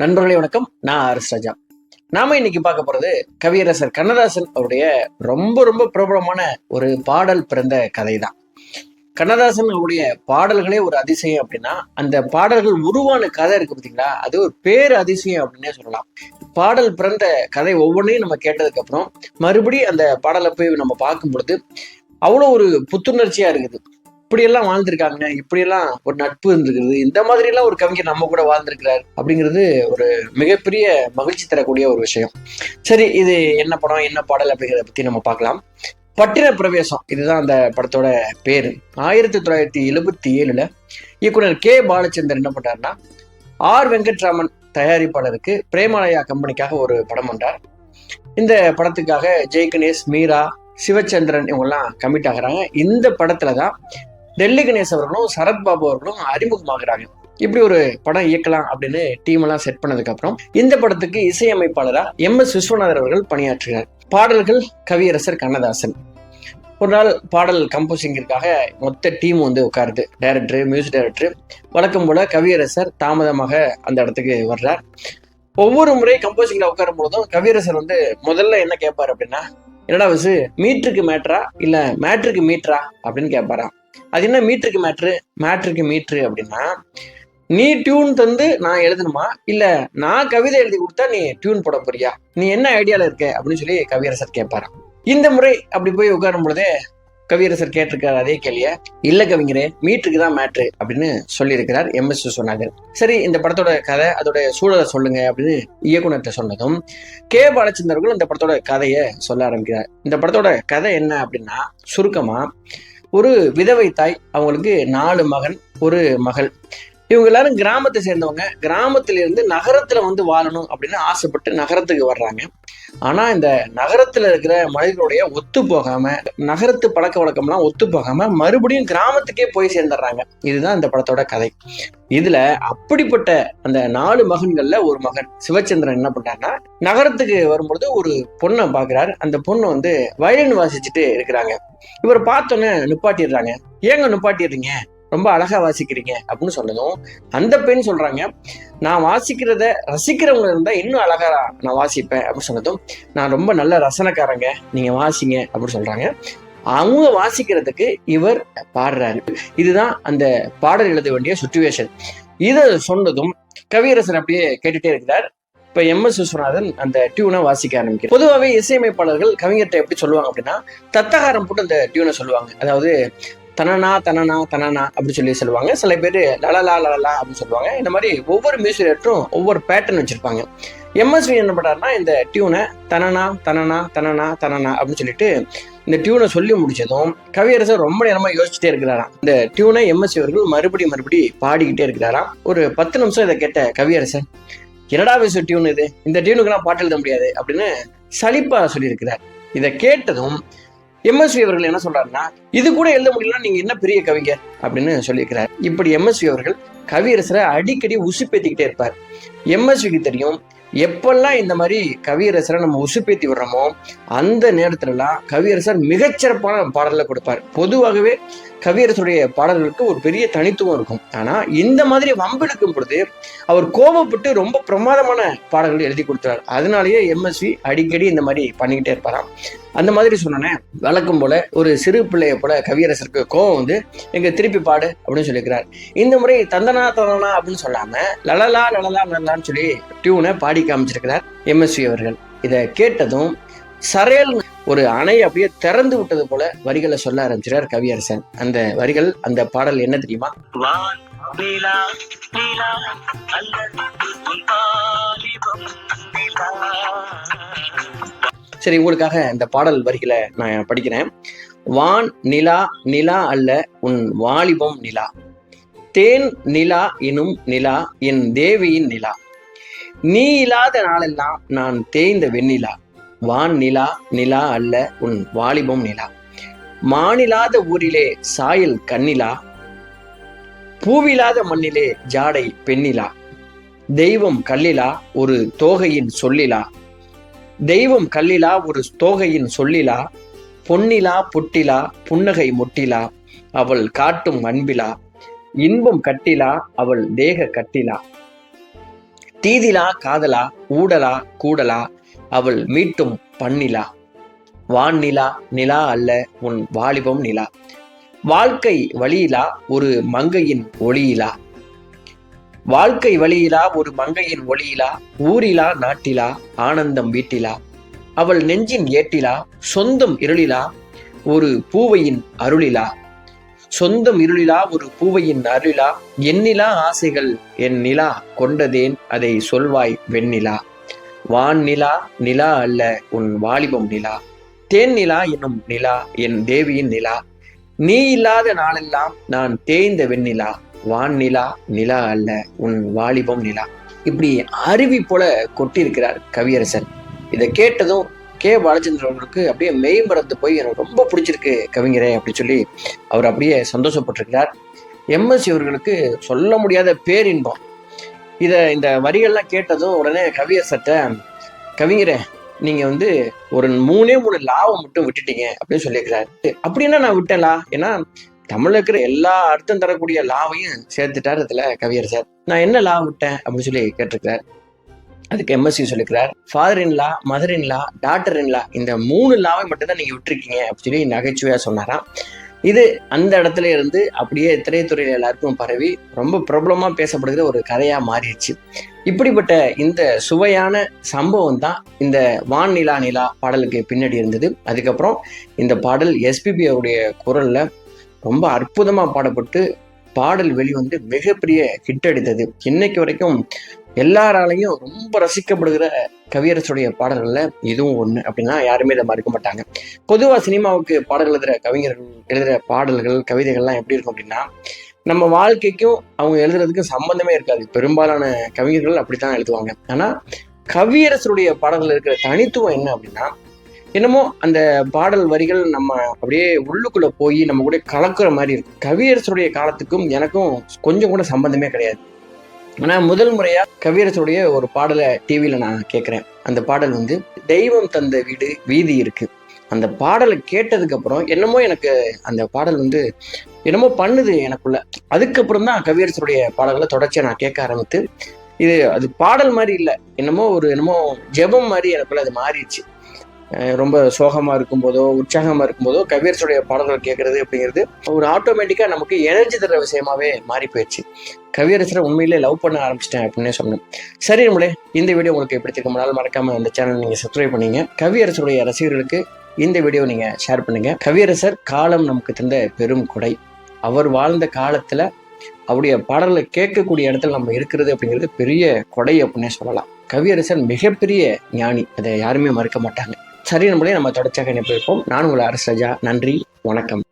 நண்பர்களே வணக்கம். நான் ஆர்எஸ் ராஜா. நாம இன்னைக்கு பார்க்க போறது கவியரசர் கண்ணதாசன் அவருடைய ரொம்ப ரொம்ப பிரபலமான ஒரு பாடல் பிறந்த கதை தான் கண்ணதாசன் அவருடைய பாடல்களே ஒரு அதிசயம் அப்படின்னா அந்த பாடல்கள் உருவான கதை இருக்கு பார்த்தீங்களா அது ஒரு பேர் அதிசயம் அப்படின்னே சொல்லலாம். பாடல் பிறந்த கதை ஒவ்வொன்றையும் நம்ம கேட்டதுக்கு அப்புறம் மறுபடியும் அந்த பாடலை போய் நம்ம பார்க்கும் பொழுது அவ்வளோ ஒரு புத்துணர்ச்சியா இருக்குது. இப்படியெல்லாம் வாழ்ந்திருக்காங்க இப்படியெல்லாம் ஒரு நட்பு இருந்திருக்குது இந்த மாதிரி எல்லாம் ஒரு கவிஞர் நம்ம கூட வாழ்ந்திருக்கிறார் அப்படிங்கிறது ஒரு மிகப்பெரிய மகிழ்ச்சி தரக்கூடிய ஒரு விஷயம். சரி இது என்ன படம் என்ன பாடல் அப்படிங்கிறத பத்தி நம்ம பார்க்கலாம். பட்டின பிரவேசம் இதுதான் அந்த படத்தோட பேரு. ஆயிரத்தி தொள்ளாயிரத்தி எழுபத்தி ஏழுல இயக்குனர் கே. பாலச்சந்தர் என்ன பண்றாருன்னா ஆர். வெங்கட்ராமன் தயாரிப்பாளருக்கு பிரேமாலயா கம்பெனிக்காக ஒரு படம் பண்றார். இந்த படத்துக்காக ஜெய்கணேஷ் மீரா சிவச்சந்திரன் இவங்கெல்லாம் கமிட் ஆகுறாங்க. இந்த படத்துல தான் டெல்லி கணேஷ் அவர்களும் சரத்பாபு அவர்களும் அறிமுகமாகிறாங்க. இப்படி ஒரு படம் இயக்கலாம் அப்படின்னு டீம் எல்லாம் செட் பண்ணதுக்கு அப்புறம் இந்த படத்துக்கு இசையமைப்பாளரா எம் எஸ் விஸ்வநாதர் அவர்கள் பணியாற்றுகிறார். பாடல்கள் கவியரசர் கண்ணதாசன். ஒரு நாள் பாடல் கம்போசிங்கிற்காக மொத்த டீம் வந்து உட்காருது. டைரக்டர் மியூசிக் டைரக்டர் வழக்கம் போல கவியரசர் தாமதமாக அந்த இடத்துக்கு வர்றார். ஒவ்வொரு முறை கம்போசிங்ல உட்காரும் பொழுதும் கவியரசர் வந்து முதல்ல என்ன கேட்பாரு அப்படின்னா என்னடா விசு மீட்டருக்கு மேட்ரா இல்ல மேட்ருக்கு மீட்ரா அப்படின்னு கேட்பாராம். அது என்ன மீட்டருக்கு மேட்ரு மேட்ருக்கு மீட்ரு அப்படின்னா நீ டியூன் தந்து நான் எழுதணுமா? இல்ல நான் கவிதை எழுதி கொடுத்தா நீ டியூன் போட போறியா? நீ என்ன ஐடியால இருக்க? அப்படின்னு சொல்லி கவியரசர் கேட்பாராம். இந்த முறை அப்படி போய் உட்காரும் பொழுதே கவியரசர் கேட்டிருக்காரு அதே கேள்விய இல்ல கவிஞரே மீட்டருக்கு தான் மேட்ரு அப்படின்னு சொல்லியிருக்கிறார் எம். எஸ். விஸ்வநாதன் சரி இந்த படத்தோட கதை அதோட சூழலை சொல்லுங்க அப்படின்னு இயக்குநர்கிட்ட சொன்னதும் கே. பாலச்சந்தர்களும் இந்த படத்தோட கதையை சொல்ல ஆரம்பிக்கிறார். இந்த படத்தோட கதை என்ன அப்படின்னா சுருக்கமா ஒரு விதவை தாய் அவங்களுக்கு நாலு மகன் ஒரு மகள். இவங்க எல்லாரும் கிராமத்தை சேர்ந்தவங்க. கிராமத்துல இருந்து நகரத்துல வந்து வாழணும் அப்படின்னு ஆசைப்பட்டு நகரத்துக்கு வர்றாங்க. ஆனா இந்த நகரத்துல இருக்கிற மனிதர்களுடைய ஒத்து போகாம நகரத்து பழக்க வழக்கம்லாம் ஒத்து போகாம மறுபடியும் கிராமத்துக்கே போய் சேர்ந்துடுறாங்க. இதுதான் இந்த படத்தோட கதை. இதுல அப்படிப்பட்ட அந்த நாலு மகன்கள்ல ஒரு மகன் சிவச்சந்திரன் என்ன பண்றாருன்னா நகரத்துக்கு வரும்பொழுது ஒரு பொண்ணை பாக்குறாரு அந்த பொண்ணு வந்து வயலின் வாசிச்சுட்டு இருக்கிறாங்க. இவர் பார்த்தோன்னே நிப்பாட்டிடுறாங்க. ஏங்க நிப்பாட்டிடுறீங்க? ரொம்ப அழகா வாசிக்கிறீங்க அப்படின்னு சொன்னதும் அந்த பெண் சொல்றாங்க நான் வாசிக்கிறத ரசிக்கிறவங்க இருந்தா இன்னும் அழகா நான் வாசிப்பேன் அப்படின்னு சொன்னதும் நான் ரொம்ப நல்ல ரசனைக்காரங்க நீங்க வாசிங்க அப்படின்னு சொல்றாங்க. அவங்க வாசிக்கிறதுக்கு இவர் பாடுறாரு. இதுதான் அந்த பாடல் எழுத வேண்டிய சுச்சுவேஷன் இதை சொன்னதும் கவியரசன் அப்படியே கேட்டுட்டே இருக்கிறார். இப்ப எம் எஸ் விஸ்வநாதன் அந்த டியூனை வாசிக்க ஆரம்பிக்கிறார். பொதுவாகவே இசையமைப்பாளர்கள் கவிஞர்கிட்ட எப்படி சொல்லுவாங்க அப்படின்னா தத்தகாரம் போட்டு அந்த டியூனை சொல்லுவாங்க. அதாவது தனனா தனனா தனனா அப்படின்னு சொல்லி சொல்லுவாங்க. சில பேர் லலலா லலலா அப்படின்னு சொல்லுவாங்க. இந்த மாதிரி ஒவ்வொரு மியூசிக் டேரக்டரும் ஒவ்வொரு பேட்டர்ன் வச்சிருப்பாங்க. எம்எஸ்வி என்ன பண்ணாருன்னா இந்த டியூனை தனனா தனனா தனனா தனனா அப்படின்னு சொல்லிட்டு இந்த டியூனை சொல்லி முடிச்சதும் கவியரசர் ரொம்ப நேரமாக யோசிச்சுட்டே இருக்கிறாராம். இந்த டியூனை எம்எஸ்வி அவர்கள் மறுபடி மறுபடி பாடிக்கிட்டே இருக்கிறாராம். ஒரு பத்து நிமிஷம் இதை கேட்ட கவியரசன் என்னடா வயசு டியூன் இது? இந்த டியூனுக்குலாம் பாட்டு எழுத முடியாது அப்படின்னு சலிப்பாக சொல்லியிருக்கிறார். இதை கேட்டதும் எம்எஸ்வி அவர்கள் என்ன சொல்றாருன்னா இது கூட எழுத முடியலன்னா நீங்க என்ன பெரிய கவிஞர் அப்படின்னு சொல்லியிருக்கிறார். இப்படி எம்எஸ்வி அவர்கள் கவியரசரை அடிக்கடி உசுப்பேத்திக்கிட்டே இருப்பார். எம்எஸ்விக்கு தெரியும் எப்பெல்லாம் இந்த மாதிரி கவியரசரை நம்ம உசுப்பேத்தி விடுறோமோ அந்த நேரத்துலலாம் கவியரசர் மிகச்சிறப்பான பாடலை கொடுப்பார். பொதுவாகவே கவியரசருடைய பாடல்களுக்கு ஒரு பெரிய தனித்துவம் இருக்கும். ஆனா இந்த மாதிரி வம்பெடுக்கும் பொழுது அவர் கோபப்பட்டு ரொம்ப பிரமாதமான பாடல்கள் எழுதி கொடுத்தார் அதனாலேயே எம்எஸ்வி அடிக்கடி இந்த மாதிரி பண்ணிக்கிட்டே இருப்பாராம். அந்த மாதிரி சொன்னோன்னே வழக்கம் போல ஒரு சிறு பிள்ளைய போல கவியரசருக்கு கோபம் வந்து எங்க திருப்பி பாடு அப்படின்னு சொல்லியிருக்கிறார் இந்த முறை தந்தனா தந்தனா அப்படின்னு சொல்லாம லலலா லலலா லலான்னு சொல்லி டியூனை பாடி காமிச்சிருக்கிறார் எம்எஸ்வி அவர்கள். இதை கேட்டதும் சரையல் ஒரு அணை அப்படியே திறந்து விட்டது போல வரிகளை சொல்ல ஆரம்பிச்சிறார் கவியரசன். அந்த வரிகள் அந்த பாடல் என்ன தெரியுமா? சரி உங்களுக்காக இந்த பாடல் வரிகளை நான் படிக்கிறேன். வான் நிலா நிலா அல்ல உன் வாலிபம் நிலா. தேன் நிலா எனும் நிலா என் தேவியின் நிலா. நீ இல்லாத நாளெல்லாம் நான் தேய்ந்த வெண்ணிலா. வான் நிலா நிலா அல்ல உன் வாலிபம் நிலா. மானிலாத ஊரிலே சாயல் கண்ணிலா. பூவிலாத மண்ணிலே ஜாடை பெண்ணிலா. தெய்வம் கல்லிலா ஒரு தோகையின் சொல்லிலா. தெய்வம் கல்லிலா ஒரு தோகையின் சொல்லிலா. பொன்னிலா புட்டிலா புன்னகை முட்டிலா. அவள் காட்டும் அன்பிலா. இன்பம் கட்டிலா அவள் தேக கட்டிலா. தீதிலா காதலா ஊடலா கூடலா அவள் மீட்டும் பண்ணிலா. வான் நிலா நிலா அல்ல உன் வாலிபம் நிலா. வாழ்க்கை வழியிலா ஒரு மங்கையின் ஒளியிலா. வாழ்க்கை வழியிலா ஒரு மங்கையின் ஒளியிலா ஊரிலா நாட்டிலா ஆனந்தம் வீட்டிலா. அவள் நெஞ்சின் ஏட்டிலா சொந்தம் இருளிலா ஒரு பூவையின் அருளிலா. சொந்தம் இருளிலா ஒரு பூவையின் அருளிலா எண்ணிலா ஆசைகள் என் நிலா கொண்டதேன் அதை சொல்வாய் வெண்ணிலா. வான் நிலா நிலா அல்ல உன் வாலிபம் நிலா. தேன் நிலா என்னும் நிலா என் தேவியின் நிலா. நீ இல்லாத நாளெல்லாம் நான் தேய்ந்த வெண்ணிலா. வான் நிலா நிலா அல்ல உன் வாலிபம் நிலா. இப்படி அருவி போல கொட்டியிருக்கிறார் கவியரசன். இதை கேட்டதும் கே பாலச்சந்திரன் அவர்களுக்கு அப்படியே மெய்மறந்து போய் எனக்கு ரொம்ப பிடிச்சிருக்கு கவிஞரே அப்படின்னு சொல்லி அவர் அப்படியே சந்தோஷப்பட்டிருக்கிறார். எம்எஸ்சி அவர்களுக்கு சொல்ல முடியாத பேரின்பம். இதை இந்த வரிகள்லாம் கேட்டதும் உடனே கவியரசர்கிட்ட கவிஞரே நீங்கள் வந்து ஒரு மூணே மூணு லாவை மட்டும் விட்டுட்டீங்க அப்படின்னு சொல்லியிருக்கிறாரு. அப்படின்னா நான் விட்டேன்லா? ஏன்னா தமிழில் இருக்கிற எல்லா அர்த்தம் தரக்கூடிய லாவையும் சேர்த்துட்டார் அதில் கவியர் சார் நான் என்ன லா விட்டேன்? அப்படின்னு சொல்லி கேட்டிருக்கிறார். அதுக்கு MSc சொல்லிக்கிறார் father in law mother in law doctor in law இந்த மூணு லாவை மட்டும்தான் நீங்கள் நீங்க விட்டுருக்கீங்க அப்படின்னு சொல்லி நகைச்சுவையா சொன்னாராம். இது அந்த இடத்துல இருந்து அப்படியே திரைத்துறையில எல்லாருக்கும் பரவி ரொம்ப பிரபலமா பேசப்படுகிற ஒரு கதையா மாறிடுச்சு. இப்படிப்பட்ட இந்த சுவையான சம்பவம் தான் இந்த வான் நிலா நிலா பாடலுக்கு பின்னாடி இருந்தது. அதுக்கப்புறம் இந்த பாடல் எஸ்பிபி அவருடைய குரல்ல ரொம்ப அற்புதமா பாடப்பட்டு பாடல் வெளிவந்து மிகப்பெரிய ஹிட் அடித்தது. இன்னைக்கு வரைக்கும் எல்லாராலையும் ரொம்ப ரசிக்கப்படுகிற கவியரசுடைய பாடல்கள்ல இதுவும் ஒண்ணு அப்படின்னா யாருமே இதை மறுக்க மாட்டாங்க. பொதுவா சினிமாவுக்கு பாடல்கள் எழுதுற கவிஞர்கள் எழுதுற பாடல்கள் கவிதைகள்லாம் எப்படி இருக்கும் அப்படின்னா நம்ம வாழ்க்கைக்கும் அவங்க எழுதுறதுக்கும் சம்பந்தமே இருக்காது. பெரும்பாலான கவிஞர்கள் அப்படித்தான் எழுதுவாங்க. ஆனா கவியரசருடைய பாடல்கள் இருக்கிற தனித்துவம் என்ன அப்படின்னா என்னமோ அந்த பாடல் வரிகள் நம்ம அப்படியே உள்ளுக்குள்ள போய் நம்ம கூட கலக்குற மாதிரி இருக்கும். கவியரசருடைய காலத்துக்கும் எனக்கும் கொஞ்சம் கூட சம்பந்தமே கிடையாது. ஆனா முதல் முறையா கவியரசுடைய ஒரு பாடலை டிவியில நான் கேட்கிறேன் அந்த பாடல் வந்து தெய்வம் தந்த வீடு வீதி இருக்கு. அந்த பாடலை கேட்டதுக்கு அப்புறம் என்னமோ எனக்கு அந்த பாடல் வந்து என்னமோ பண்ணுது எனக்குள்ள. அதுக்கப்புறம் தான் கவியரசருடைய பாடல்களை தொடர்ச்சியா நான் கேட்க ஆரம்பித்து இது அது பாடல் மாதிரி இல்லை. என்னமோ ஒரு என்னமோ ஜெபம் மாதிரி எனக்குள்ள அது மாறிடுச்சு. ரொம்ப சோகமாக இருக்கும்போதோ உற்சாகமாக இருக்கும்போதோ கவியரசுடைய பாடல்கள் கேட்குறது அப்படிங்கிறது ஒரு ஆட்டோமேட்டிக்காக நமக்கு எனர்ஜி தர விஷயமாவே மாறி போயிடுச்சு. கவியரசரை உண்மையிலே லவ் பண்ண ஆரம்பிச்சிட்டேன் அப்படின்னே சொன்னேன் சரி நம்மளே இந்த வீடியோ உங்களுக்கு எப்படி இருக்க? முன்னால் மறக்காமல் இந்த சேனல் நீங்கள் சப்ஸ்கிரைப் பண்ணீங்க. கவியரசருடைய ரசிகர்களுக்கு இந்த வீடியோ நீங்கள் ஷேர் பண்ணுங்கள் கவியரசர் காலம் நமக்கு தந்த பெரும் கொடை. அவர் வாழ்ந்த காலத்தில் அவருடைய பாடல்களை கேட்கக்கூடிய இடத்துல நம்ம இருக்கிறது அப்படிங்கிறது பெரிய கொடை அப்படின்னே சொல்லலாம். கவியரசன் மிகப்பெரிய ஞானி. அதை யாருமே மறுக்க மாட்டாங்க. சரி நம்மளே நம்ம தொடர்ச்சியாக இணைப்பிருப்போம் நான் உங்கள் அரசு ராஜா. நன்றி. வணக்கம்.